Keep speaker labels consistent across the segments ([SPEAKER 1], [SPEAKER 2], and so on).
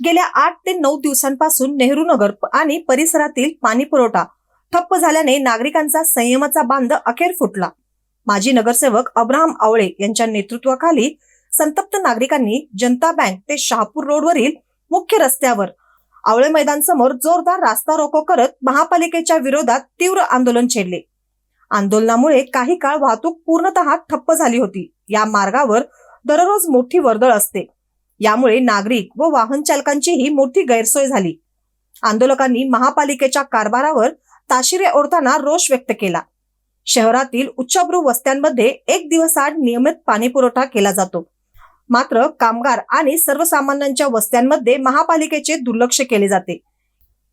[SPEAKER 1] गेल्या आठ ते नऊ दिवसांपासून नेहरू नगर आणि परिसरातील पाणी पुरवठा ठप्प झाल्याने नागरिकांचा संयमाचा बांध अखेर फुटला. माजी नगरसेवक अब्राहम आवळे यांच्या नेतृत्वाखाली संतप्त नागरिकांनी जनता बँक ते शहापूर रोडवरील मुख्य रस्त्यावर आवळे मैदान समोर जोरदार रास्ता रोको करत महापालिकेच्या विरोधात तीव्र आंदोलन छेडले. आंदोलनामुळे काही काळ वाहतूक पूर्णतः ठप्प झाली होती. या मार्गावर दररोज मोठी वर्दळ असते. यामुळे नागरिक व वाहन चालकांचीही मोठी गैरसोय झाली. आंदोलकांनी महापालिकेच्या कारभारावर ताशिरे ओढताना रोष व्यक्त केला. शहरातील उच्चभ्रू वस्त्यांमध्ये एक दिवस आड नियमित पाणीपुरवठा केला जातो. मात्र कामगार आणि सर्वसामान्यांच्या वस्त्यांमध्ये महापालिकेचे दुर्लक्ष केले जाते.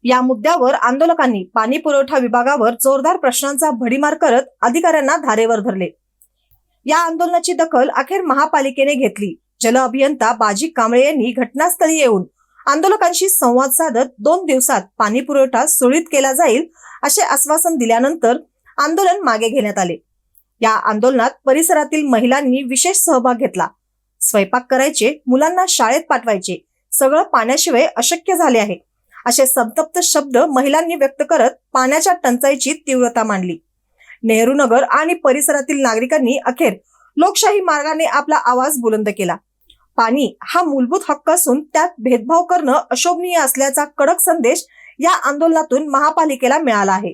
[SPEAKER 1] या मुद्द्यावर आंदोलकांनी पाणी पुरवठा विभागावर जोरदार प्रश्नांचा भडीमार करत अधिकाऱ्यांना धारेवर धरले. या आंदोलनाची दखल अखेर महापालिकेने घेतली. जल अभियंता बाजी कांबळे यांनी घटनास्थळी येऊन आंदोलकांशी संवाद साधत दोन दिवसात पाणी पुरवठा सुरळीत केला जाईल असे आश्वासन दिल्यानंतर आंदोलन मागे घेण्यात आले. या आंदोलनात परिसरातील महिलांनी विशेष सहभाग घेतला. स्वयंपाक करायचे मुलांना शाळेत पाठवायचे सगळं पाण्याशिवाय अशक्य झाले आहे. असे संतप्त शब्द महिलांनी व्यक्त करत पाण्याच्या टंचाईची तीव्रता मांडली. नेहरू नगर आणि परिसरातील नागरिकांनी अखेर लोकशाही मार्गाने आपला आवाज बुलंद केला. पाणी हा मूलभूत हक्क असून त्यात भेदभाव करणं अशोभनीय असल्याचा कडक संदेश या आंदोलनातून महापालिकेला मिळाला आहे.